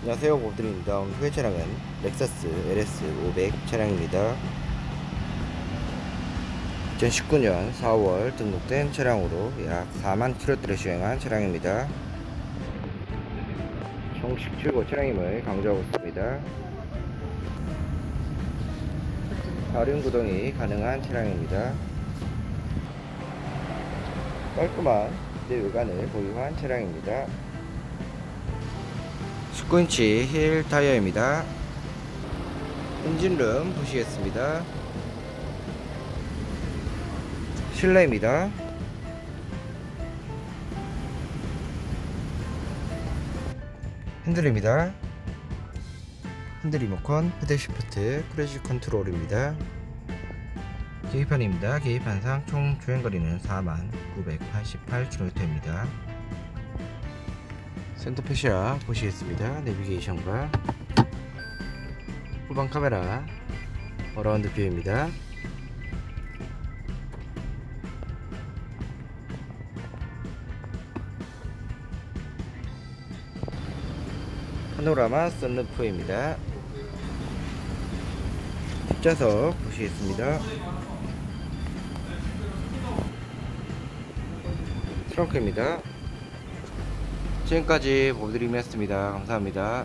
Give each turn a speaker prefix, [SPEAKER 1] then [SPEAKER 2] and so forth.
[SPEAKER 1] 안녕하세요 보드입니다. 오늘 후회 차량은 렉서스 LS 500 차량입니다. 2019년 4월 등록된 차량으로 약 4만 킬로미터를 주행한 차량입니다. 정식 출고 차량임을 강조하고 있습니다. 다륜 구동이 가능한 차량입니다. 깔끔한 내외관을 보유한 차량입니다 19인치 힐 타이어입니다. 엔진룸 보시겠습니다. 실내입니다. 핸들입니다. 핸들 리모컨, 페달 시프트, 크루즈 컨트롤입니다. 계기판입니다. 계기판상 총 주행거리는 4988km입니다. 센터 페시아 보시겠습니다. 내비게이션과 후방 카메라 어라운드 뷰입니다. 파노라마 썬루프입니다. 뒷좌석 보시겠습니다. 트렁크입니다. 지금까지 보드림이었습니다. 감사합니다.